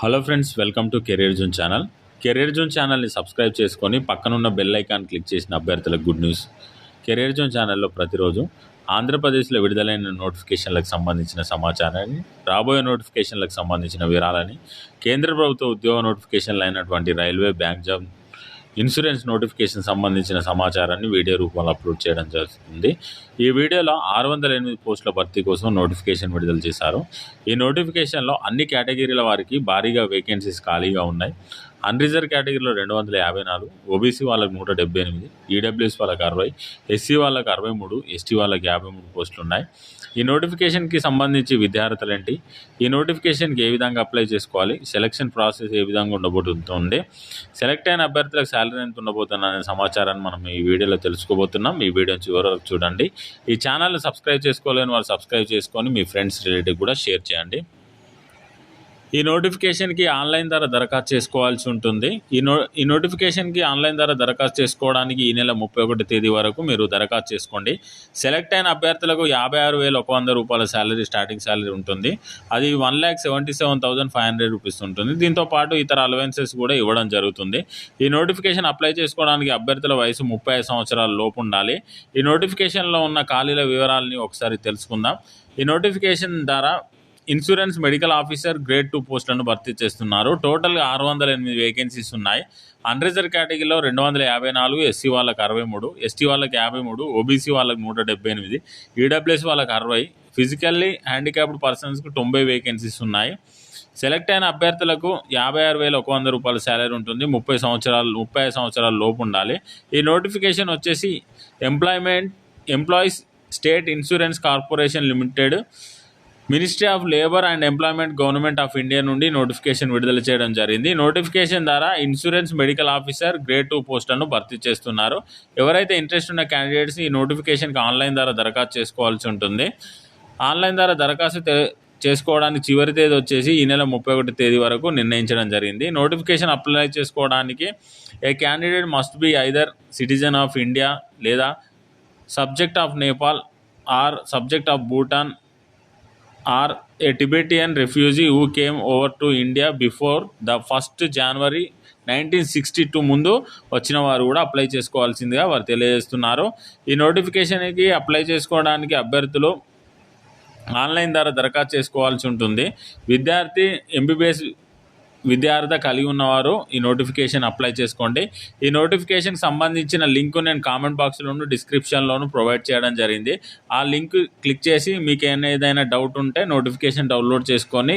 Hello friends welcome to career zone channel. Career zone ఛానల్ని subscribe చేసుకొని పక్కనున్న bell icon click చేసిన అభ్యర్థులకు గుడ్ న్యూస్. కెరీర్ జోన్ ఛానల్లో ప్రతిరోజు ఆంధ్రప్రదేశ్లో విడుదలైన నోటిఫికేషన్లకు సంబంధించిన సమాచారాన్ని రాబోయే నోటిఫికేషన్లకు సంబంధించిన వివరాలని కేంద్ర ప్రభుత్వ ఉద్యోగ నోటిఫికేషన్లు అయినటువంటి railway bank job insurance notification సంబంధించిన సమాచారాన్ని వీడియో రూపంలో అప్లోడ్ చేయడం జరుగుతుంది. ఈ వీడియోలో ఆరు వందల ఎనిమిది పోస్టుల భర్తీ కోసం నోటిఫికేషన్ విడుదల చేశారు. ఈ నోటిఫికేషన్లో అన్ని కేటగిరీల వారికి భారీగా వేకెన్సీస్ ఖాళీగా ఉన్నాయి. అన్రిజర్వ్ కేటగిరీలో రెండు వందల యాభై నాలుగు ఓబీసీ వాళ్ళకి నూట డెబ్బై ఎనిమిది ఈడబ్ల్యూఎస్ వాళ్ళకి అరవై ఎస్సీ వాళ్ళకి అరవై మూడు ఎస్టీ వాళ్ళకి యాభై మూడు పోస్టులు ఉన్నాయి. ఈ నోటిఫికేషన్కి సంబంధించి విద్యార్థులు ఏంటి ఈ నోటిఫికేషన్కి ఏ విధంగా అప్లై చేసుకోవాలి సెలక్షన్ ప్రాసెస్ ఏ విధంగా ఉండబోతుంది సెలెక్ట్ అయిన అభ్యర్థులకు శాలరీ ఎంత ఉండబోతున్న అనే సమాచారాన్ని మనం ఈ వీడియోలో తెలుసుకోబోతున్నాం. ఈ వీడియో చివరి వరకు చూడండి. ఈ ఛానల్ సబ్స్క్రైబ్ చేసుకోలేని వాళ్ళు సబ్స్క్రైబ్ చేసుకొని మీ ఫ్రెండ్స్ రిలేటివ్ కూడా షేర్ చేయండి. ఈ నోటిఫికేషన్కి ఆన్లైన్ ద్వారా దరఖాస్తు చేసుకోవాల్సి ఉంటుంది. ఈ నో ఈ నోటిఫికేషన్కి ఆన్లైన్ ద్వారా దరఖాస్తు చేసుకోవడానికి ఈ నెల ముప్పై ఒకటి తేదీ వరకు మీరు దరఖాస్తు చేసుకోండి. సెలెక్ట్ అయిన అభ్యర్థులకు యాభై ఆరు వేల ఒక వంద రూపాయల శాలరీ స్టార్టింగ్ శాలరీ ఉంటుంది. అది one lakh seventy seven thousand five hundred rupees ఉంటుంది. దీంతో పాటు ఇతర అలవెన్సెస్ కూడా ఇవ్వడం జరుగుతుంది. ఈ నోటిఫికేషన్ అప్లై చేసుకోవడానికి అభ్యర్థుల వయసు ముప్పై సంవత్సరాల లోపు ఉండాలి. ఈ నోటిఫికేషన్లో ఉన్న ఖాళీల వివరాలని ఒకసారి తెలుసుకుందాం. ఈ నోటిఫికేషన్ ద్వారా insurance medical officer grade two పోస్టులను భర్తీ చేస్తున్నారు. టోటల్గా ఆరు వందల ఎనిమిది వేకెన్సీస్ ఉన్నాయి. అన్రిజర్వ్ కేటగిరీలో రెండు వందల యాభై నాలుగు ఎస్సీ వాళ్ళకి అరవై మూడు ఎస్టీ వాళ్ళకి యాభై మూడు ఓబీసీ వాళ్ళకి నూట డెబ్బై ఎనిమిది ఈడబ్ల్యూఎస్ వాళ్ళకి అరవై ఫిజికల్లీ హ్యాండిక్యాప్డ్ పర్సన్స్కి తొంభై వేకెన్సీస్ ఉన్నాయి. సెలెక్ట్ అయిన అభ్యర్థులకు యాభై ఆరు వేల ఒక వంద రూపాయల శాలరీ ఉంటుంది. ముప్పై సంవత్సరాలు ముప్పై ఐదు సంవత్సరాల లోపు ఉండాలి. ఈ నోటిఫికేషన్ వచ్చేసి employment employees state insurance corporation limited ministry of labour and employment government of India నుండి నోటిఫికేషన్ విడుదల చేయడం జరిగింది. నోటిఫికేషన్ ద్వారా insurance medical officer grade two పోస్టులను భర్తీ చేస్తున్నారు. ఎవరైతే ఇంట్రెస్ట్ ఉన్న క్యాండిడేట్స్ ఈ నోటిఫికేషన్కి ఆన్లైన్ ద్వారా దరఖాస్తు చేసుకోవాల్సి ఉంటుంది. ఆన్లైన్ ద్వారా దరఖాస్తు చేసుకోవడానికి చివరి తేదీ వచ్చేసి ఈ నెల ముప్పై ఒకటి తేదీ వరకు నిర్ణయించడం జరిగింది. నోటిఫికేషన్ అప్లై చేసుకోవడానికి a candidate must be either citizen of India లేదా subject of Nepal or subject of Bhutan or a Tibetan refugee who came over to India before the first January nineteen sixty two ముందు వచ్చిన వారు కూడా apply చేసుకోవాల్సిందిగా వారు తెలియజేస్తున్నారు. ఈ నోటిఫికేషన్కి అప్లై చేసుకోవడానికి అభ్యర్థులు ఆన్లైన్ ద్వారా దరఖాస్తు చేసుకోవాల్సి ఉంటుంది. విద్యార్థి ఎంబీబీఎస్ విద్యార్థి కలిగి ఉన్నవారు ఈ నోటిఫికేషన్ అప్లై చేసుకోండి. ఈ నోటిఫికేషన్కి సంబంధించిన లింక్ నేను కామెంట్ బాక్స్లోను డిస్క్రిప్షన్లోను ప్రొవైడ్ చేయడం జరిగింది. ఆ లింక్ క్లిక్ చేసి మీకు ఏదైనా డౌట్ ఉంటే నోటిఫికేషన్ డౌన్లోడ్ చేసుకొని